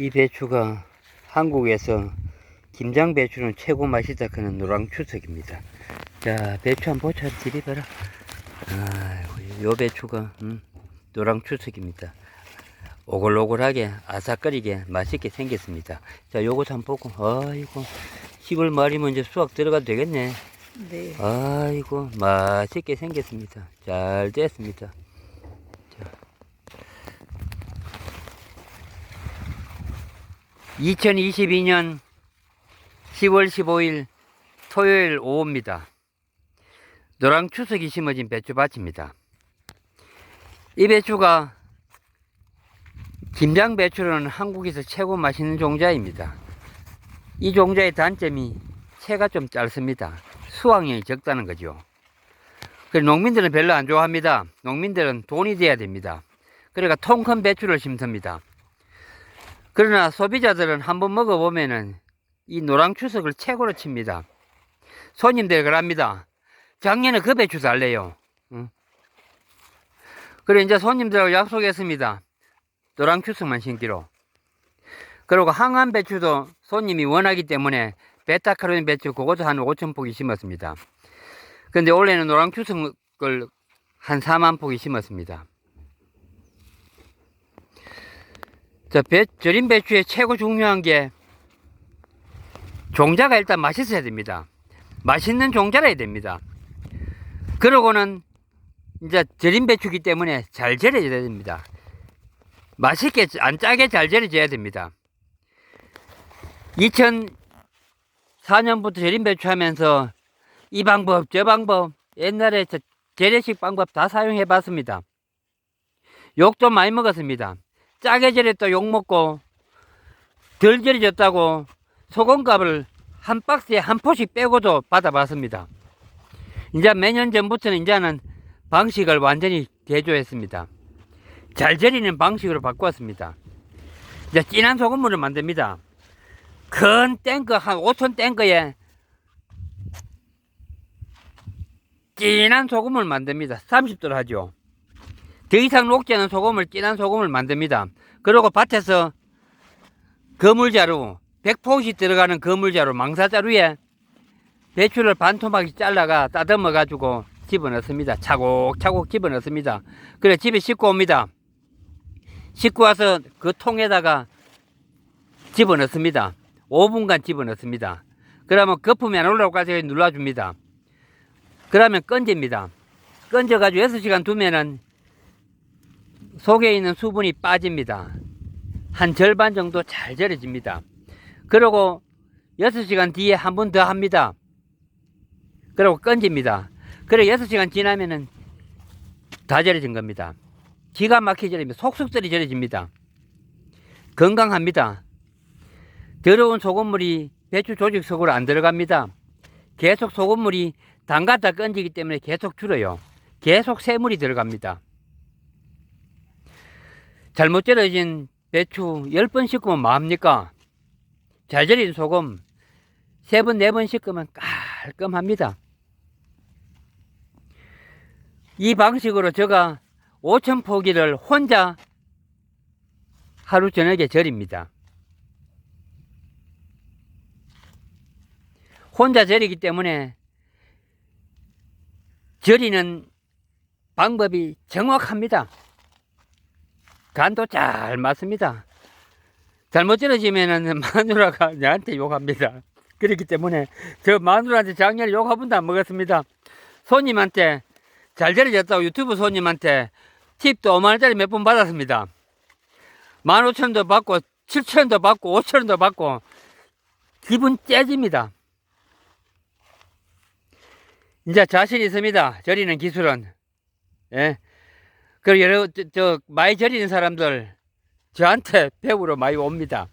이 배추가 한국에서 김장 배추는 최고 맛이다 그는 노랑추석입니다. 자, 배추 한번 보자. 집에 봐라. 아이고, 요 배추가, 음, 노랑추석입니다. 오글오글하게, 아삭거리게, 맛있게 생겼습니다. 자, 요거 한번 보고, 아이고, 10월 말이면 이제 수확 들어가도 되겠네. 네. 아이고, 맛있게 생겼습니다. 잘 됐습니다. 2022년 10월 15일 토요일 오후입니다. 노랑 추석이 심어진 배추밭입니다. 이 배추가 김장 배추로는 한국에서 최고 맛있는 종자입니다. 이 종자의 단점이 채가 좀 짧습니다. 수확량이 적다는 거죠. 농민들은 별로 안 좋아합니다. 농민들은 돈이 돼야 됩니다. 그러니까 통큰 배추를 심습니다. 그러나 소비자들은 한번 먹어보면은 이 노랑 추석을 최고로 칩니다. 손님들 그럽니다. 작년에 그 배추 달래요. 응? 그래 이제 손님들하고 약속했습니다. 노랑 추석만 심기로. 그리고 항암 배추도 손님이 원하기 때문에 베타카로틴 배추 그것도 한 5천 포기 심었습니다. 근데 올해는 노랑 추석을 한 4만 포기 심었습니다. 자, 배, 절임 배추의 최고 중요한 게 종자가 일단 맛있어야 됩니다. 맛있는 종자라야 됩니다. 그러고는 이제 절임 배추기 때문에 잘 절여져야 됩니다. 맛있게 안 짜게 잘 절여져야 됩니다. 2004년부터 절임 배추 하면서 이 방법 저 방법 옛날에 저 재래식 방법 다 사용해 봤습니다. 욕도 많이 먹었습니다. 짜게 절였다 욕 먹고 덜 절여졌다고 소금값을 한 박스에 한 포씩 빼고도 받아봤습니다. 이제 몇 년 전부터는 이제는 방식을 완전히 개조했습니다. 잘 절이는 방식으로 바꾸었습니다. 이제 진한 소금물을 만듭니다. 큰 탱크 한 5천 탱크에 진한 소금을 만듭니다. 30도로 하죠. 더 이상 녹지 않은 소금을 진한 소금을 만듭니다. 그리고 밭에서 거물자루 100포씩 들어가는 거물자루 망사자루에 배추를 반토막이 잘라가 따듬어 가지고 집어넣습니다. 차곡차곡 집어넣습니다. 그래 집에 싣고 옵니다. 싣고 와서 그 통에다가 집어넣습니다. 5분간 집어넣습니다. 그러면 거품이 안 올라오까지 눌러줍니다. 그러면 건집니다. 건져가지고 6시간 두면은 속에 있는 수분이 빠집니다. 한 절반 정도 잘 절여집니다. 그리고 6시간 뒤에 한 번 더 합니다. 그리고 건집니다. 그래 6시간 지나면은 다 절여진 겁니다. 기가 막히게 절입니다. 속속들이 절여집니다. 건강합니다. 더러운 소금물이 배추 조직 속으로 안 들어갑니다. 계속 소금물이 담갔다 건지기 때문에 계속 줄어요. 계속 새물이 들어갑니다. 잘못 절여진 배추 10번 씻으면 뭐합니까? 잘 절인 소금 3번, 4번 씻으면 깔끔합니다. 이 방식으로 제가 5천 포기를 혼자 하루 저녁에 절입니다. 혼자 절이기 때문에 절이는 방법이 정확합니다. 간도 잘 맞습니다. 잘못 절여지면은 마누라가 나한테 욕합니다. 그렇기 때문에 저 마누라한테 작년에 욕 한 번도 안 먹었습니다. 손님한테 잘 절여졌다고 유튜브 손님한테 팁도 5만원짜리 몇 번 받았습니다. 15,000원도 받고 7,000원도 받고 5,000원도 받고 기분 째집니다. 이제 자신 있습니다. 절이는 기술은. 예. 그 여러 저, 저 많이 절이는 사람들 저한테 배우러 많이 옵니다.